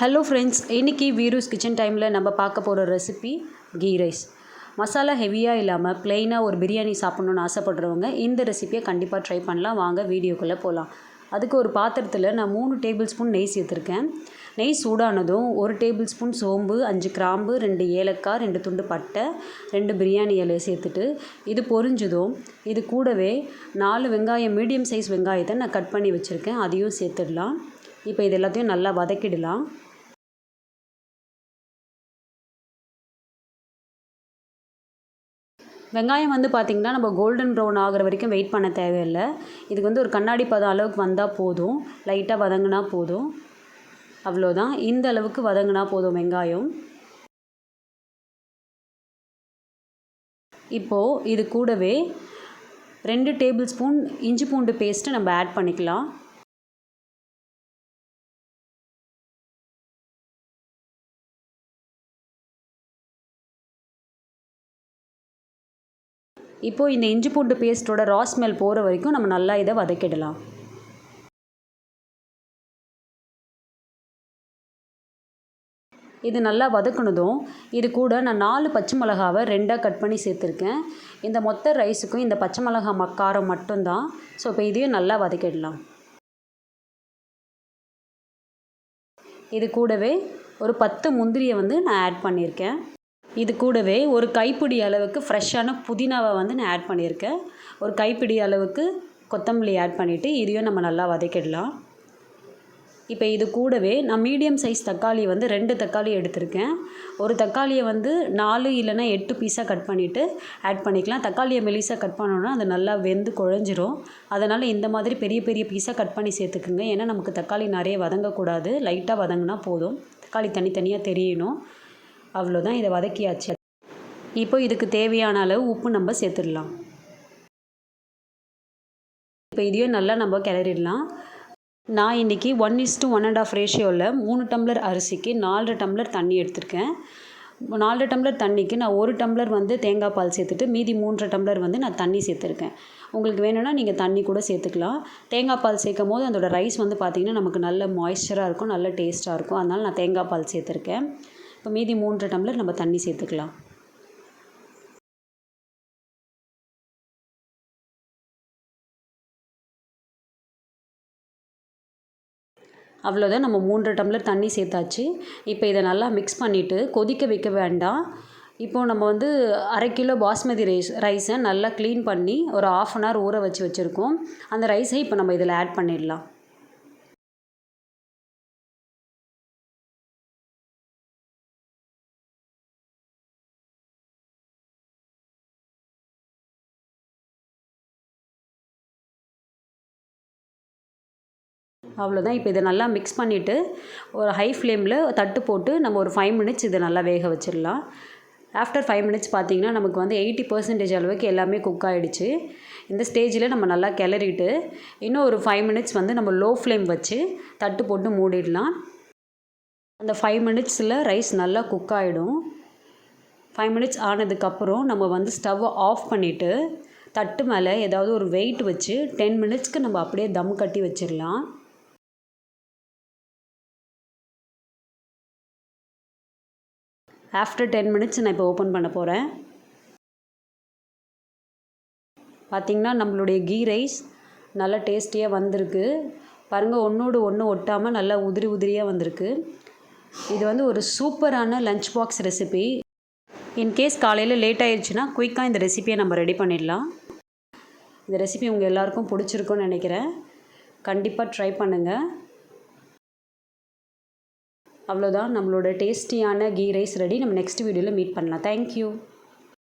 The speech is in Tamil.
ஹலோ ஃப்ரெண்ட்ஸ் இன்றைக்கி வீரூஸ் கிச்சன் டைமில் நம்ம பார்க்க போகிற ரெசிபி கீ ரைஸ் மசாலா ஹெவியாக இல்லாமல் ப்ளெயினாக ஒரு பிரியாணி சாப்பிட்ணுன்னு ஆசைப்படுறவங்க இந்த ரெசிபியை கண்டிப்பாக ட்ரை பண்ணலாம். வாங்க வீடியோக்குள்ளே போகலாம் அதுக்கு ஒரு பாத்திரத்தில் நான் மூணு டேபிள் ஸ்பூன் நெய் சேர்த்துருக்கேன். நெய் சூடானதும் ஒரு டேபிள் ஸ்பூன் சோம்பு அஞ்சு கிராம்பு ரெண்டு ஏலக்காய் ரெண்டு துண்டு பட்டை ரெண்டு பிரியாணி இலையை சேர்த்துட்டு இது பொரிஞ்சதும் இது கூடவே நாலு வெங்காயம் மீடியம் சைஸ் வெங்காயத்தை நான் கட் பண்ணி வச்சுருக்கேன். அதையும் சேர்த்துடலாம். இப்போ இது எல்லாத்தையும் நல்லா வதக்கிடலாம். வெங்காயம் வந்து பார்த்திங்கன்னா நம்ம கோல்டன் ப்ரௌன் ஆகிற வரைக்கும் வெயிட் பண்ண தேவையில்லை. இதுக்கு வந்து ஒரு கண்ணாடி பதம் அளவுக்கு வந்தால் போதும். லைட்டாக வதங்கினா போதும். அவ்வளோதான் இந்த அளவுக்கு வதங்கினா போதும் வெங்காயம். இப்போது இது கூடவே ரெண்டு டேபிள் ஸ்பூன் இஞ்சி பூண்டு பேஸ்ட்டு நம்ம ஆட் பண்ணிக்கலாம். இப்போது இந்த இஞ்சி பூண்டு பேஸ்ட்டோட ரா ஸ்மெல் போகிற வரைக்கும் நம்ம நல்லா இதை வதக்கிடலாம். இது நல்லா வதக்குனதும் இது கூட நான் நாலு பச்சை மிளகாவை ரெண்டாக கட் பண்ணி சேர்த்துருக்கேன். இந்த மொத்த ரைஸுக்கும் இந்த பச்சை மிளகா மக்காரம் மட்டும்தான். ஸோ இப்போ இதையும் நல்லா வதக்கிடலாம். இது கூடவே ஒரு பத்து முந்திரியை வந்து நான் ஆட் பண்ணியிருக்கேன். இது கூடவே ஒரு கைப்பிடி அளவுக்கு ஃப்ரெஷ்ஷான புதினாவை வந்து நான் ஆட் பண்ணியிருக்கேன். ஒரு கைப்பிடி அளவுக்கு கொத்தமல்லி ஆட் பண்ணிவிட்டு இதையும் நம்ம நல்லா வதக்கிடலாம். இப்போ இது கூடவே நான் மீடியம் சைஸ் தக்காளி வந்து ரெண்டு தக்காளி எடுத்திருக்கேன். ஒரு தக்காளியை வந்து நாலு இல்லைன்னா எட்டு பீஸாக கட் பண்ணிவிட்டு ஆட் பண்ணிக்கலாம். தக்காளியை மெலிசாக கட் பண்ணோன்னா அது நல்லா வெந்து குழஞ்சிரும். அதனால் இந்த மாதிரி பெரிய பெரிய பீஸாக கட் பண்ணி சேர்த்துக்குங்க. ஏன்னா நமக்கு தக்காளி நிறைய வதங்கக்கூடாது. லைட்டாக வதங்கினா போதும். தக்காளி தனித்தனியாக தெரியணும். அவ்வளோதான் இதை வதக்கியாச்சு. இப்போ இதுக்கு தேவையான அளவு உப்பு நம்ம சேர்த்துடலாம். இப்போ இதையும் நல்லா நம்ம கிளறிடலாம். நான் இன்றைக்கி one is to one and half ரேஷியோவில் மூணு டம்ளர் அரிசிக்கு நாலரை டம்ளர் தண்ணி எடுத்திருக்கேன். நாலரை டம்ளர் தண்ணிக்கு நான் ஒரு டம்ளர் வந்து தேங்காய் பால் சேர்த்துட்டு மீதி மூன்றரை டம்ளர் வந்து நான் தண்ணி சேர்த்துருக்கேன். உங்களுக்கு வேணும்னா நீங்கள் தண்ணி கூட சேர்த்துக்கலாம். தேங்காய் பால் சேர்க்கும் போது அதோடய ரைஸ் வந்து பார்த்திங்கன்னா நமக்கு நல்ல மாய்ஸ்சராக இருக்கும் நல்ல டேஸ்ட்டாக இருக்கும். அதனால் நான் தேங்காய் பால் சேர்த்துருக்கேன். இப்போ மீதி மூன்று டம்ளர் நம்ம தண்ணி சேர்த்துக்கலாம். அவ்வளோதான் நம்ம மூன்று டம்ளர் தண்ணி சேர்த்தாச்சு. இப்போ இதை நல்லா மிக்ஸ் பண்ணிவிட்டு கொதிக்க வைக்க வேண்டாம். இப்போது நம்ம வந்து அரை கிலோ பாஸ்மதி ரைஸ் ரைஸை நல்லா க்ளீன் பண்ணி ஒரு ஆஃப் அன் ஹவர் ஊற வச்சு வச்சுருக்கோம். அந்த ரைஸை இப்போ நம்ம இதில் ஆட் பண்ணிடலாம். அவ்வளோதான் இப்போ இதை நல்லா மிக்ஸ் பண்ணிவிட்டு ஒரு ஹை ஃப்ளேமில் தட்டு போட்டு நம்ம ஒரு ஃபைவ் மினிட்ஸ் இதை நல்லா வேக வச்சிடலாம். ஆஃப்டர் ஃபைவ் மினிட்ஸ் பார்த்திங்கன்னா நமக்கு வந்து எயிட்டி பர்சன்டேஜ் அளவுக்கு எல்லாமே குக் ஆகிடுச்சு இந்த ஸ்டேஜில் நம்ம நல்லா கிளறிட்டு இன்னும் ஒரு ஃபைவ் மினிட்ஸ் வந்து நம்ம லோ ஃப்ளேம் வச்சு தட்டு போட்டு மூடிடலாம். அந்த ஃபைவ் மினிட்ஸில் ரைஸ் நல்லா குக் ஆகிடும் ஃபைவ் மினிட்ஸ் ஆனதுக்கப்புறம் நம்ம வந்து ஸ்டவ்வை ஆஃப் பண்ணிவிட்டு தட்டு மேலே ஏதாவது ஒரு வெயிட் வச்சு டென் மினிட்ஸ்க்கு நம்ம அப்படியே தம் கட்டி வச்சிடலாம். ஆஃப்டர் டென் மினிட்ஸ் நான் இப்போ ஓப்பன் பண்ண போகிறேன் பார்த்திங்கன்னா நம்மளுடைய கீ ரைஸ் நல்லா டேஸ்டியாக வந்திருக்கு. பாருங்கள் ஒன்றோடு ஒன்று ஒட்டாமல் நல்லா உதிரி உதிரியாக வந்திருக்கு. இது வந்து ஒரு சூப்பரான lunch box recipe in case காலையில் லேட் ஆயிடுச்சுன்னா குயிக்காக இந்த ரெசிபியை நம்ம ரெடி பண்ணிடலாம். இந்த ரெசிபி உங்கள் எல்லாருக்கும் பிடிச்சிருக்குன்னு நினைக்கிறேன். கண்டிப்பாக ட்ரை பண்ணுங்கள் அவ்வளோதான் நம்மளோட டேஸ்டியான கீ ரைஸ் ரெடி நம்ம நெக்ஸ்ட் வீடியோவில் மீட் பண்ணலாம். Thank you